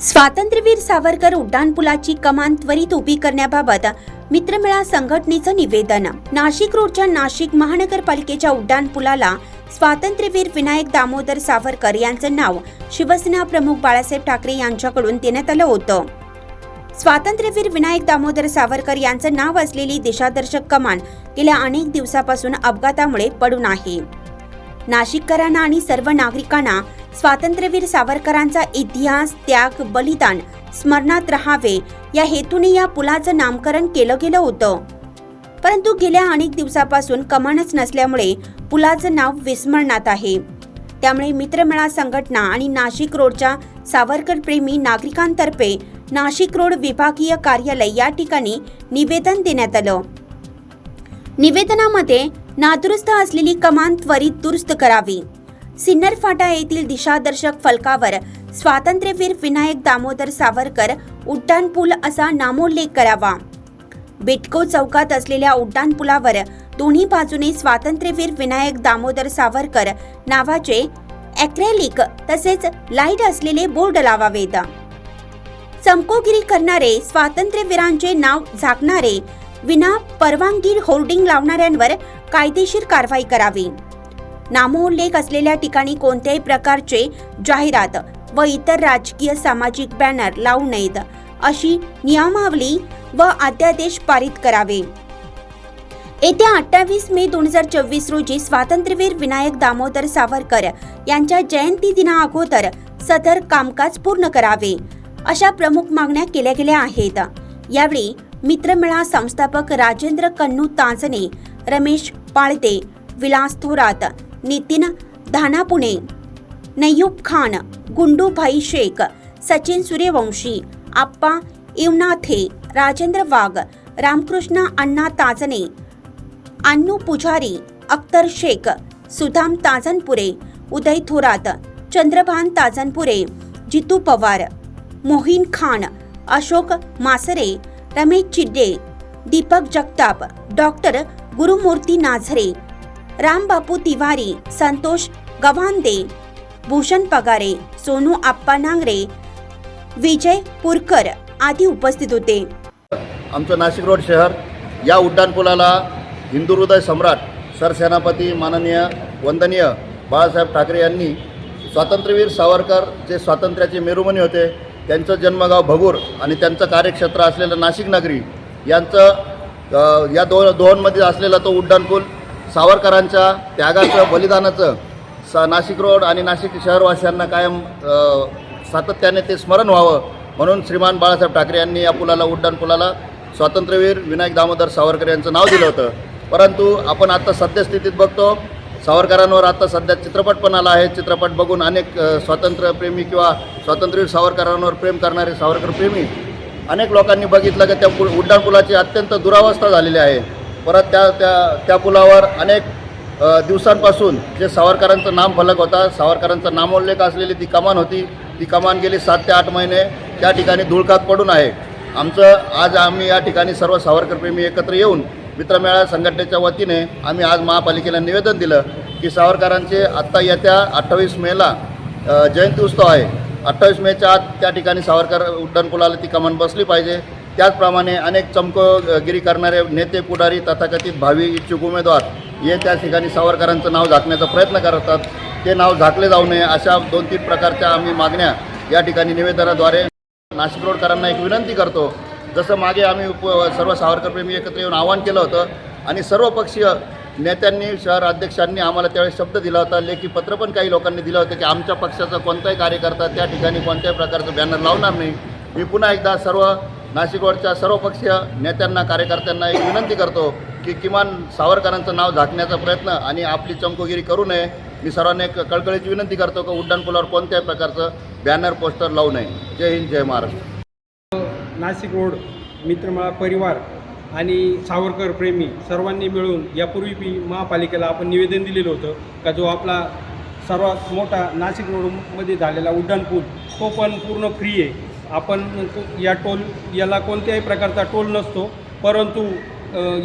स्वातंत्र्यवीर सावरकर उड्डाणपुलाची कमान त्वरित उभी करण्याबाबत मित्रमेळा संघटनेचं निवेदन. नाशिक रोडच्या नाशिक महानगरपालिकेच्या उड्डाणपुलाला स्वातंत्र्यवीर विनायक दामोदर सावरकर यांचं नाव शिवसेना प्रमुख बाळासाहेब ठाकरे यांच्याकडून देण्यात आलं होतं. स्वातंत्र्यवीर विनायक दामोदर सावरकर यांचं नाव असलेली दिशादर्शक कमान गेल्या अनेक दिवसापासून अपघातामुळे पडून आहे. नाशिककरांना आणि सर्व नागरिकांना स्वातंत्र्यवीर सावरकरांचा इतिहास त्याग बलिदान स्मरणात राहावे. या हेतूने या पुलाचं नामकरण केलं गेलं होतं. परंतु गेल्या अनेक दिवसापासून कमानच नसल्यामुळे पुलाचं नाव विस्मरणात आहे. त्यामुळे मित्रमेळा संघटना आणि नाशिक रोडच्या सावरकर प्रेमी नागरिकांतर्फे नाशिक रोड विभागीय कार्यालय या ठिकाणी निवेदन देण्यात आलं. निवेदनामध्ये नादुरुस्त असलेली कमान त्वरित दुरुस्त करावी. सिन्नर फाटा येथील दिशादर्शक फलकावर स्वातंत्र्यवीर विनायक दामोदर सावरकर उड्डाणपूल असा नामोल्लेख करावा. बिटको चौकात असलेल्या उड्डाणपुलावर दोन्ही बाजूने स्वातंत्र्यवीर विनायक दामोदर सावरकर नावाचे ॲक्रेलिक तसेच लाइट असलेले बोर्ड लावावेत. चमकोगिरी करणारे स्वातंत्र्यवीरांचे नाव झाकणारे विना परवानगी होर्डिंग लावणाऱ्यांवर कायदेशीर कारवाई करावी. नामोल्लेख असलेल्या ठिकाणी कोणत्याही प्रकारचे जाहिरात व इतर राजकीय सामाजिक बॅनर लावू नयेत. अशी नियमावली व अध्यादेश पारित करावे. येत्या अठ्ठावीस मे दोन हजार चोवीस रोजी स्वातंत्र्यवीर विनायक दामोदर सावरकर यांच्या जयंती दिना अगोदर सदर कामकाज पूर्ण करावे अशा प्रमुख मागण्या केल्या गेल्या आहेत. यावेळी मित्रमेळा संस्थापक राजेंद्र कन्नू तांजणे रमेश पाळते विलास थोरात नितीन धानापुणे नयूब खान गुंडूभाई शेख सचिन सूर्यवंशी आप्पा इवनाथे राजेंद्र वाघ रामकृष्ण अण्णा ताजने अन्नू पुजारी अख्तर शेख सुधाम ताजनपुरे उदय थोरात चंद्रभान ताजनपुरे जितू पवार मोहिन खान अशोक मासरे रमेश चिड्डे दीपक जगताप डॉक्टर गुरुमूर्ती नाझरे रामबापू तिवारी संतोष गव्हांदे भूषण पगारे सोनू आप्पा नांगरे विजय पुरकर आदी उपस्थित होते. आमचं नाशिक रोड शहर या उड्डाणपुलाला हिंदू हृदय सम्राट सरसेनापती माननीय वंदनीय बाळासाहेब ठाकरे यांनी स्वातंत्र्यवीर सावरकर जे स्वातंत्र्याचे मेरुमणी होते त्यांचं जन्मगाव भगूर आणि त्यांचं कार्यक्षेत्र असलेलं नाशिक नगरी यांचं या दो दोनमध्ये असलेला तो उड्डाणपूल सावरकरांच्या त्यागाचं बलिदानाचं सा नाशिक रोड आणि नाशिक शहरवासियांना कायम सातत्याने ते स्मरण व्हावं म्हणून श्रीमान बाळासाहेब ठाकरे यांनी या पुलाला उड्डाणपुलाला स्वातंत्र्यवीर विनायक दामोदर सावरकर यांचं नाव दिलं होतं. परंतु आपण आता सद्यस्थितीत बघतो सावरकरांवर आता सध्या चित्रपट पण आला आहे. चित्रपट बघून अनेक स्वातंत्र्यप्रेमी किंवा स्वातंत्र्यवीर सावरकरांवर प्रेम करणारे सावरकर प्रेमी अनेक लोकांनी बघितलं की त्या पु उड्डाणपुलाची अत्यंत दुरावस्था झालेली आहे. परत त्या त्या त्या पुलावर अनेक दिवसांपासून जे सावरकरांचं नाम फलक होता सावरकरांचा नामोल्लेख असलेली ती कमान होती. ती कमान गेली सात ते आठ महिने. त्या ठिकाणी धुळकात पडून आहे. आमचं आज आम्ही या ठिकाणी सर्व सावरकरप्रेमी एकत्र येऊन मित्रमेळा संघटनेच्या वतीने आम्ही आज महापालिकेला निवेदन दिलं की सावरकरांचे आत्ता येत्या अठ्ठावीस मेला जयंती उत्सव आहे. अठ्ठावीस मेच्या आत त्या ठिकाणी सावरकर उड्डाणपुलाला ती कमान बसली पाहिजे. त्याचप्रमाणे अनेक चमकोगिरी करणारे नेते पुढारी तथाकथित भावी इच्छुक उमेदवार हे त्या ठिकाणी सावरकरांचं नाव झाकण्याचा प्रयत्न करतात. ते नाव झाकले जाऊ नये अशा दोन तीन प्रकारच्या आम्ही मागण्या या ठिकाणी निवेदनाद्वारे नाशिक रोडकरांना एक विनंती करतो. जसं मागे आम्ही उप सर्व सावरकरप्रेमी एकत्र येऊन आवाहन केलं होतं आणि सर्व पक्षीय नेत्यांनी शहर अध्यक्षांनी आम्हाला त्यावेळेस शब्द दिला होता. लेखी पत्र पण काही लोकांनी दिलं होतं की आमच्या पक्षाचा कोणताही कार्यकर्ता त्या ठिकाणी कोणत्याही प्रकारचं बॅनर लावणार नाही. मी पुन्हा एकदा सर्व नाशिक रोडच्या नेत्यांना कार्यकर्त्यांना एक विनंती करतो की किमान सावरकरांचं नाव झाकण्याचा प्रयत्न आणि आपली चमकोगिरी करू नये. मी सर्वांना एक कळकळीची विनंती करतो की उड्डाणपुलावर कोणत्याही प्रकारचं बॅनर पोस्टर लावू नये. जय हिंद जय महाराष्ट्र. नाशिक रोड मित्रमळा परिवार आणि सावरकर प्रेमी सर्वांनी मिळून यापूर्वी बी महापालिकेला आपण निवेदन दिलेलं होतं का जो आपला सर्वात मोठा नाशिक रोडमध्ये झालेला उड्डाणपूल तो पण पूर्ण फ्री आहे. आपण या टोल याला कोणत्याही प्रकारचा टोल नसतो परंतु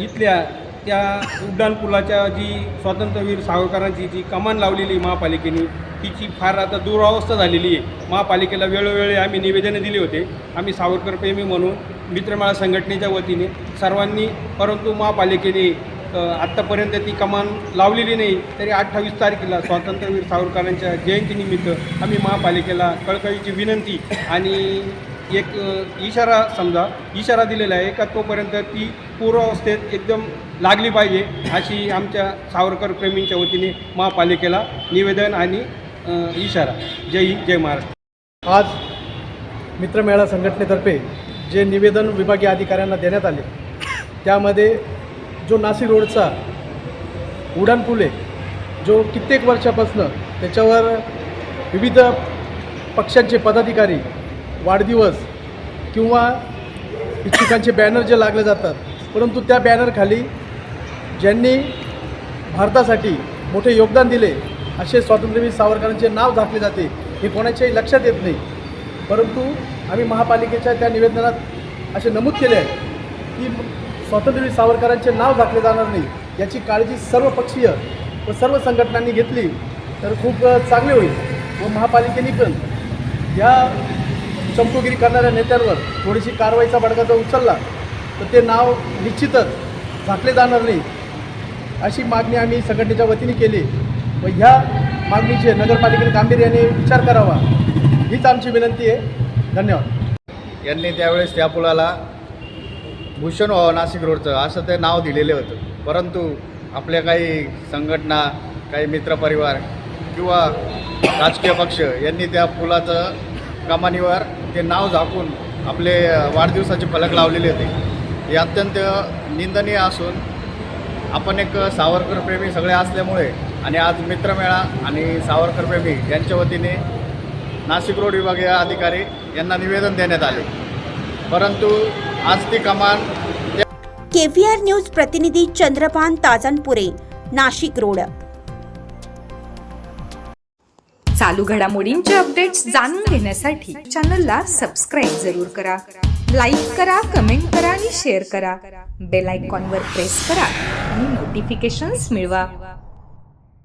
इथल्या त्या उड्डाणपुलाच्या जी स्वातंत्र्यवीर सावरकरांची जी कमान लावलेली महापालिकेने तिची फार आता दुरावस्था झालेली आहे. महापालिकेला वेळोवेळी आम्ही निवेदन दिले होते. आम्ही सावरकरप्रेमी म्हणून मित्रमाळा संघटनेच्या वतीने सर्वांनी परंतु महापालिकेने आत्तापर्यंत ती कमान लावलेली नाही तरी अठ्ठावीस तारखेला स्वातंत्र्यवीर सावरकरांच्या जयंतीनिमित्त आम्ही महापालिकेला कळकळीची विनंती आणि एक इशारा समजा इशारा दिलेला आहे का तोपर्यंत ती पूर्वावस्थेत एकदम लागली पाहिजे अशी आमच्या सावरकर प्रेमींच्या वतीने महापालिकेला निवेदन आणि इशारा. जय हिंद जय महाराष्ट्र. आज मित्रमेळा संघटनेतर्फे जे निवेदन विभागीय अधिकाऱ्यांना देण्यात आले त्यामध्ये जो नासी रोडचा उड्डाणपूल आहे जो कित्येक वर्षापासनं त्याच्यावर विविध पक्षांचे पदाधिकारी वाढदिवस किंवा इच्छुकांचे बॅनर जे लागले जातात परंतु त्या बॅनरखाली ज्यांनी भारतासाठी मोठे योगदान दिले असे स्वातंत्र्यवीर सावरकरांचे नाव झाकले जाते हे कोणाच्याही लक्षात येत नाही. परंतु आम्ही महापालिकेच्या त्या निवेदनात असे नमूद केले आहे की स्वातंत्र्यवीर सावरकरांचे नाव झाकले जाणार नाही याची काळजी सर्व पक्षीय व सर्व संघटनांनी घेतली तर खूप चांगले होईल. व महापालिकेने पण या चमकोगिरी करणाऱ्या नेत्यांवर थोडीशी कारवाईचा बडगा जर उचलला तर ते नाव निश्चितच झाकले जाणार नाही अशी मागणी आम्ही संघटनेच्या वतीने केली. व ह्या मागणीचे नगरपालिकेने गांभीर्याने विचार करावा हीच आमची विनंती आहे. धन्यवाद. यांनी त्यावेळेस त्या पुलाला भूषण व्हावं नाशिक रोडचं असं ते नाव दिलेले होतं. परंतु आपल्या काही संघटना काही मित्रपरिवार किंवा राजकीय पक्ष यांनी त्या पुलाचं कमानीवर ते नाव झाकून आपले वाढदिवसाचे फलक लावलेले होते. हे अत्यंत निंदनीय असून आपण एक सावरकरप्रेमी सगळे असल्यामुळे आणि आज मित्रमेळा आणि सावरकरप्रेमी यांच्या वतीने नाशिक रोड विभागीय अधिकारी यांना निवेदन देण्यात आले. परंतु आज ती कमान केव्हीआर न्यूज प्रतिनिधी चंद्रभान ताजनपुरे नाशिक रोड. चालू घडामोडींचे अपडेट्स जाणून घेण्यासाठी चॅनलला सबस्क्राईब जरूर करा. लाईक करा कमेंट करा आणि शेअर करा. बेल आयकॉनवर प्रेस करा आणि नोटिफिकेशन्स मिळवा.